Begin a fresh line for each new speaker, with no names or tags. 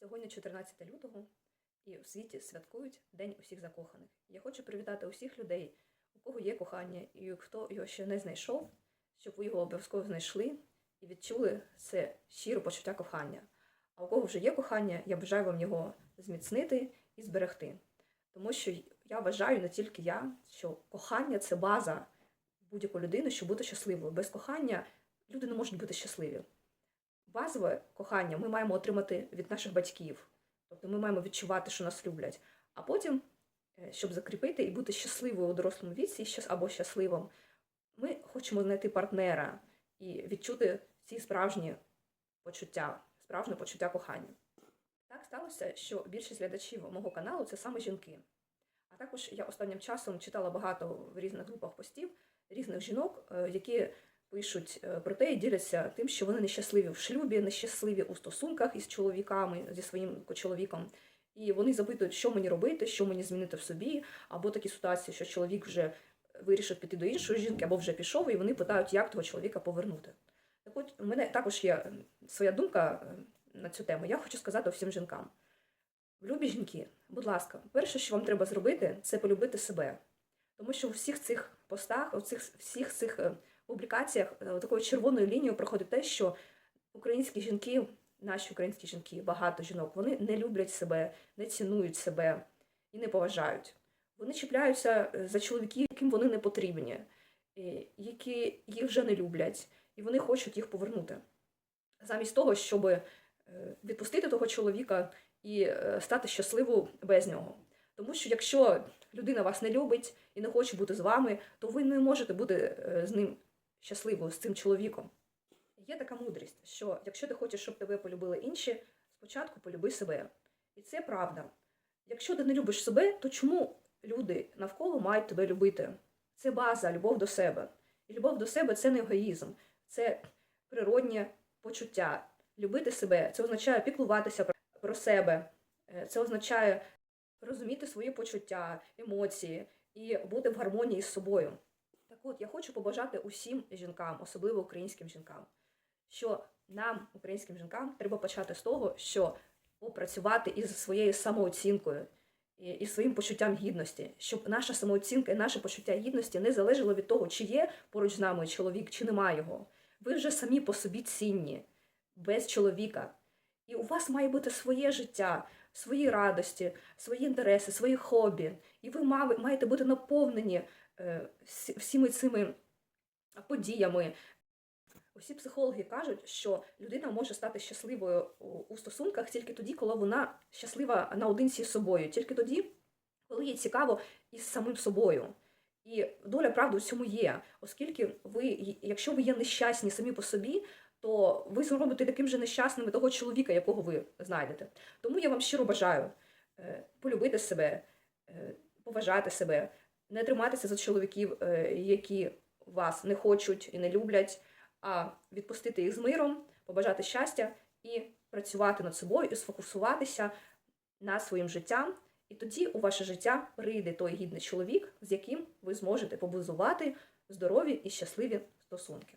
Сьогодні 14 лютого, і у світі святкують День усіх закоханих. Я хочу привітати усіх людей, у кого є кохання, і хто його ще не знайшов, щоб ви його обов'язково знайшли і відчули це щире почуття кохання. А у кого вже є кохання, я бажаю вам його зміцнити і зберегти. Тому що я вважаю не тільки я, що кохання це база будь-якої людини, щоб бути щасливою. Без кохання люди не можуть бути щасливі. Базове кохання ми маємо отримати від наших батьків. Тобто ми маємо відчувати, що нас люблять. А потім, е, щоб закріпити і бути щасливою у дорослому віці або щасливим, ми хочемо знайти партнера і відчути ці справжні почуття, справжнє почуття кохання. Так сталося, що більшість глядачів мого каналу це саме жінки. А також я останнім часом читала багато в різних групах постів різних жінок, е, які пишуть е, про те і діляться тим, що вони нещасливі в шлюбі, нещасливі у стосунках із чоловіками, зі своїм чоловіком. І вони запитують, що мені робити, що мені змінити в собі, або такі ситуації, що чоловік вже вирішив піти до іншої жінки, або вже пішов, і вони питають, як того чоловіка повернути. Так от, у мене також є своя думка е, на цю тему. Я хочу сказати всім жінкам. Любі жінки, будь ласка, перше, що вам треба зробити, це полюбити себе. Тому що у всіх цих постах, у цих всіх цих е, публікаціях е, такою червоною лінією проходить те, що українські жінки, наші українські жінки, багато жінок, вони не люблять себе, не цінують себе і не поважають. Вони чіпляються е, за чоловіків, яким вони не потрібні, які їх вже не люблять, і вони хочуть їх повернути. Замість того, щоб е, відпустити того чоловіка і стати щасливою без нього. Тому що якщо людина вас не любить і не хоче бути з вами, то ви не можете бути з ним щасливою, з цим чоловіком. Є така мудрість, що якщо ти хочеш, щоб тебе полюбили інші, спочатку полюби себе. І це правда. Якщо ти не любиш себе, то чому люди навколо мають тебе любити? Це база, любов до себе. І любов до себе це не егоїзм, це природнє почуття. Любити себе це означає піклуватися про- себе, Е, це означає розуміти свої почуття, емоції і бути в гармонії з собою. Так от, я хочу побажати усім жінкам, особливо українським жінкам, що нам, українським жінкам, треба почати з того, що попрацювати із своєю самооцінкою і, своїм почуттям гідності, щоб наша самооцінка і наше почуття гідності не залежало від того, чи є поруч з нами чоловік, чи немає його. Ви вже самі по собі цінні, без чоловіка. І у вас має бути своє життя, свої радості, свої інтереси, свої хобі. І ви маєте бути наповнені всіми цими подіями. Усі психологи кажуть, що людина може стати щасливою у- у стосунках тільки тоді, коли вона щаслива наодинці з собою, тільки тоді, коли їй цікаво із самим собою. І доля правди у цьому є, оскільки ви, якщо ви є нещасні самі по собі, то ви зробите таким же нещасним того чоловіка, якого ви знайдете. Тому я вам щиро бажаю е, полюбити себе, е, поважати себе, не триматися за чоловіків, е, які вас не хочуть і не люблять, а відпустити їх з миром, побажати щастя і працювати над собою і сфокусуватися над своїм життям. І тоді у ваше життя прийде той гідний чоловік, з яким ви зможете побудувати здорові і щасливі стосунки.